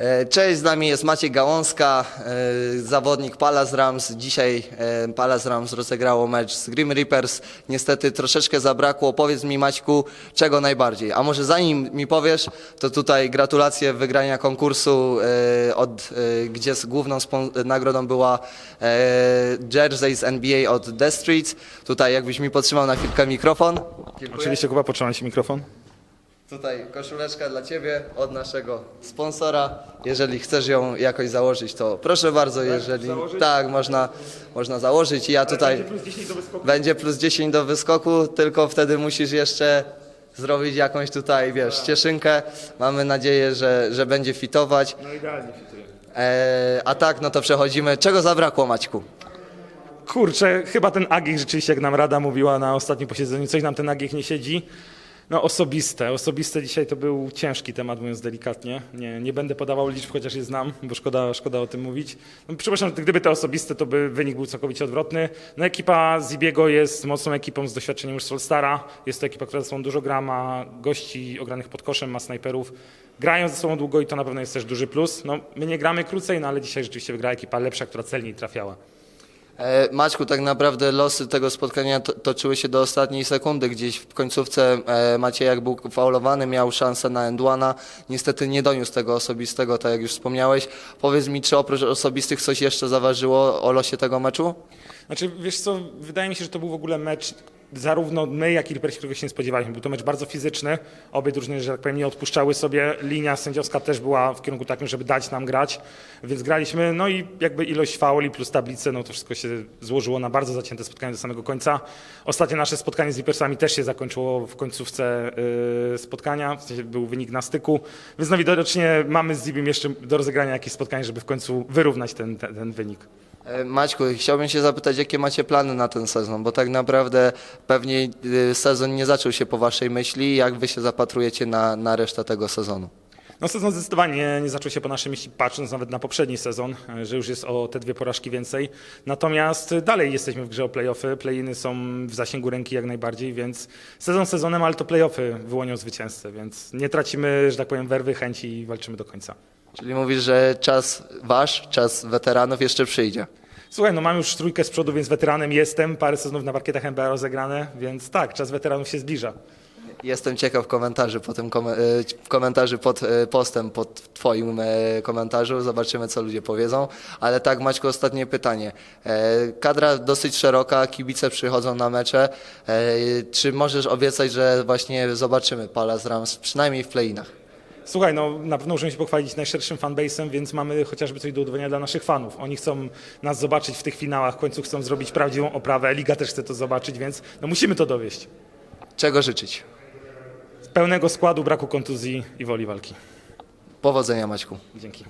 E, Cześć, z nami jest Maciej Gałązka, e, zawodnik Palace Rams. Dzisiaj e, Palace Rams rozegrało mecz z Grim Reapers. Niestety troszeczkę zabrakło. Powiedz mi Maćku, czego najbardziej? A może zanim mi powiesz, to tutaj gratulacje wygrania konkursu, od, gdzie główną nagrodą była jersey z NBA od The Streets. Tutaj jakbyś mi podtrzymał na chwilkę mikrofon. Dziękuję. Oczywiście Kuba, potrzymaj się mikrofon. Tutaj koszuleczka dla Ciebie od naszego sponsora. Jeżeli chcesz ją jakoś założyć, to proszę bardzo, jeżeli założyć? tak, można, można założyć. I ja tutaj plus 10 do wyskoku. będzie plus 10 do wyskoku, tylko wtedy musisz jeszcze zrobić jakąś tutaj, wiesz, cieszynkę. Mamy nadzieję, że, że będzie fitować. No idealnie fituje. E, a tak, no to przechodzimy. Czego zabrakło, Maćku? Kurczę, chyba ten Agich rzeczywiście, jak nam Rada mówiła na ostatnim posiedzeniu, coś nam ten Agich nie siedzi. No osobiste, osobiste dzisiaj to był ciężki temat, mówiąc delikatnie. Nie, nie będę podawał liczb, chociaż je znam, bo szkoda, szkoda o tym mówić. No, przepraszam, gdyby te osobiste, to by wynik był całkowicie odwrotny. No ekipa Zibiego jest mocną ekipą z doświadczeniem już Solstara. Jest to ekipa, która ze sobą dużo gra, ma gości ogranych pod koszem, ma snajperów. Grają ze sobą długo i to na pewno jest też duży plus. No, my nie gramy krócej, no ale dzisiaj rzeczywiście wygra ekipa lepsza, która celniej trafiała. E, Maćku, tak naprawdę losy tego spotkania to, toczyły się do ostatniej sekundy. Gdzieś w końcówce e, Maciejak był faulowany, miał szansę na Endłana. Niestety nie doniósł tego osobistego, tak jak już wspomniałeś. Powiedz mi, czy oprócz osobistych coś jeszcze zaważyło o losie tego meczu? Znaczy, wiesz co, wydaje mi się, że to był w ogóle mecz, zarówno my, jak i Ripersi, którego się nie spodziewaliśmy. Był to mecz bardzo fizyczny, obie drużyny, że tak powiem, nie odpuszczały sobie. Linia sędziowska też była w kierunku takim, żeby dać nam grać, więc graliśmy, no i jakby ilość fauli plus tablice, no to wszystko się złożyło na bardzo zacięte spotkanie do samego końca. Ostatnie nasze spotkanie z Ripersami też się zakończyło w końcówce yy, spotkania, w sensie był wynik na styku, więc no widocznie mamy z Zibim jeszcze do rozegrania jakieś spotkanie, żeby w końcu wyrównać ten, ten, ten wynik. E, Maćku, chciałbym się zapytać, jakie macie plany na ten sezon, bo tak naprawdę pewnie e, sezon nie zaczął się po waszej myśli. Jak wy się zapatrujecie na, na resztę tego sezonu? No sezon zdecydowanie nie zaczął się po naszej myśli, patrząc nawet na poprzedni sezon, e, że już jest o te dwie porażki więcej. Natomiast dalej jesteśmy w grze o playoffy. Play-iny są w zasięgu ręki jak najbardziej, więc sezon sezonem, ale to playoffy wyłonią zwycięzcę, więc nie tracimy, że tak powiem, werwy, chęci i walczymy do końca. Czyli mówisz, że czas wasz, czas weteranów jeszcze przyjdzie. Słuchaj, no mam już trójkę z przodu, więc weteranem jestem, parę sezonów na parkietach NBA rozegrane, więc tak, czas weteranów się zbliża. Jestem ciekaw komentarzy po tym e, komentarzy pod e, postem, pod twoim e, komentarzu. Zobaczymy, co ludzie powiedzą. Ale tak, Maćku, ostatnie pytanie. Kadra dosyć szeroka, kibice przychodzą na mecze. Czy możesz obiecać, że właśnie zobaczymy Palace Rams przynajmniej w play-inach? Słuchaj, no na pewno możemy się pochwalić najszerszym fanbase'em, więc mamy chociażby coś do udowodnienia dla naszych fanów. Oni chcą nas zobaczyć w tych finałach, w końcu chcą zrobić prawdziwą oprawę, Liga też chce to zobaczyć, więc no musimy to dowieść. Czego życzyć? Pełnego składu, braku kontuzji i woli walki. Powodzenia, Maćku. Dzięki.